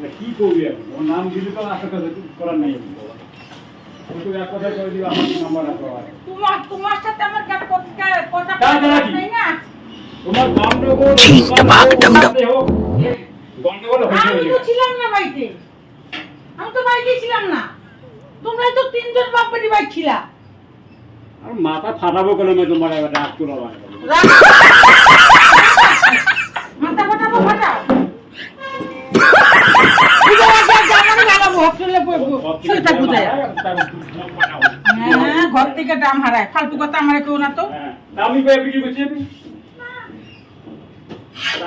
এটা কি করবি? এখন ওর নাম দিলি তো আশা কথা করার নেই। এখন বাবা ও তো এক কথা করে দিবে আমার নাম্বার আছে বাবা। তোমার তোমার সাথে আমার কার কথা কথা তাই তারা কি? নাই না? তোমার গন্ডগোল ঠিক, বাপ, ডম, ডম। সাথে হোক, গন্ডগোল হয়েছে আমি তো হয়েছে। ছিলাম না বাড়িতে। আমি তো বাড়িতে ছিলাম না। তোমরাই তো তিনজন বাপ বাড়ি বাড়ি ছিলা। আর মাথা ফাটাবো কেন তোমার রাগ তোলা হোস্টেলে শরীরটা বুঝায় হ্যাঁ ঘর থেকে দাম হারায় ফালতু কথা আমার কেউ না তো হ্যাঁ, আমি কয়ে বিক্রি করছি আমি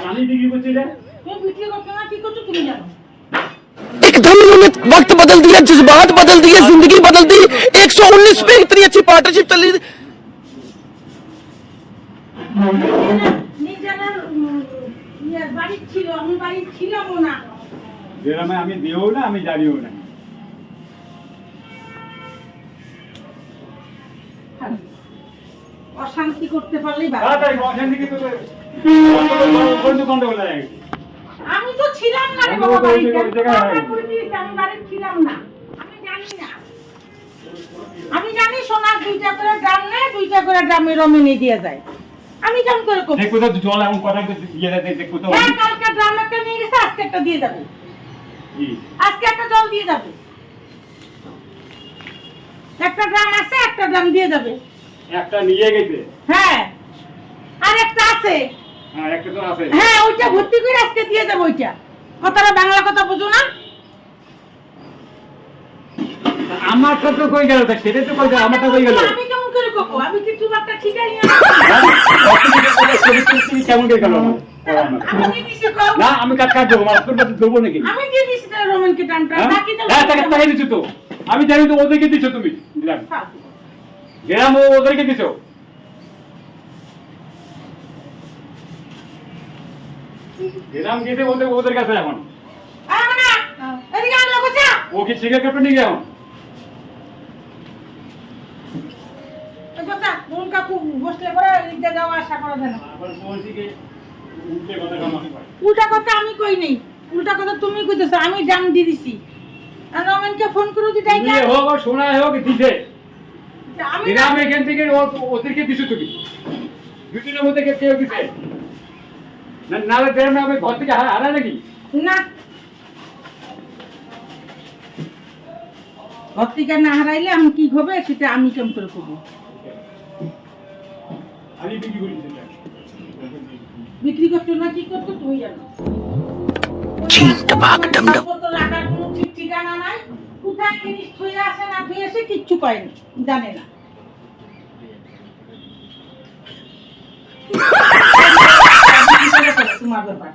আমি বিক্রি করছি রে তুমি বিক্রি করছো না কি করছো তুমি জানো एकदम इन्होंने वक्त बदल दिया जज्बात बदल दिए जिंदगी बदल दी 119 पे इतनी अच्छी पार्टनरशिप चल रही थी নিজের ইয়ে বাড়ি ছিল আমি বাড়ি ছিলামও না গ্রামে আমি দিও না আমি জানিও না। অশান্তি করতে পারলেই ভালো তাড়াতাড়ি বসেন দিকে তো বন্ধু গন্ডগোল হয়ে গেছে আমি তো ছিলাম না রে বাবা বাড়িতে ওই জায়গায় আমি বাড়িতে ছিলাম না। আমি জানি না। আমি জানি সোনার দুইটা করে গ্রাম নেয় দুইটা করে গ্রামে রমিনে দিয়ে যায়। আমি কেমন করে করব দেখ জল এমন কথা ইয়ে দেয় দেখ কোথাও হ্যাঁ কালকে ড্রাম একটা নিয়ে গেছে আজকে একটা দিয়ে কি? আজকে একটা জল দিয়ে যাবে। একটা ড্রাম আছে একটা ড্রাম দিয়ে যাবে। একটা নিয়ে গেছে? হ্যাঁ। আর একটা আছে। হ্যাঁ একটা তো আছে। হ্যাঁ ওইটা ভর্তি করে আজকে দিয়ে যাব ওইটা। কথাটা বাংলা কথা বুঝো না। আমার তো কই গেল তা সেটা তো কই গেল আমারটা কই গেল? আমি কেমন করে করব আমি কি তোমারটা ঠিকাই না। কেমন করে গেল। না আমি কাজ কাজ দেবো তোর দেবো নাকি? আমি দিয়ে দিছি তাহলে রোমানকে টানটা হ্যাঁ? বাকি তো হ্যাঁ, তাকে তাকে দিছো তো। আমি জানি তো ওদেরকে দিছো তুমি। গ্রাম ওদেরকে দিছো। গ্রাম গেছে ওদের ওদের কাছে এখন। ও কি কাপড় নিয়ে বসলে পরে যাওয়া আসা করা যায় না। উল্টে কথা আমি কই নেই? উল্টা কথা তুমি কইতেছো আমি দাম দিয়ে দিছি। আর রোমানকে ফোন করে দিটাই নিয়ে হোক আর শোনা হোক দিছে। আমি না- গ্রাম এখান থেকে ওদেরকে দিছো তুমি। দুজনের মধ্যে কে কেউ দিছে? না নালে গ্রামে আমি ঘর থেকে হারা নাকি না। থেকে না হারাইলে আমি কি হবে সেটা আমি কেমন করে করব? আমি বিক্রি করি। বিক্রি করছ না কি করছ তুমি জানো? ঠিক, বাঘ, ডম, ডম। মালপত্র রাখার কোনো ঠিক ঠিকানা নাই। কোথায় জিনিস থুয়ে আসে না থুয়ে আসে কিচ্ছু করেনি জানে না। তোমার ব্যাপার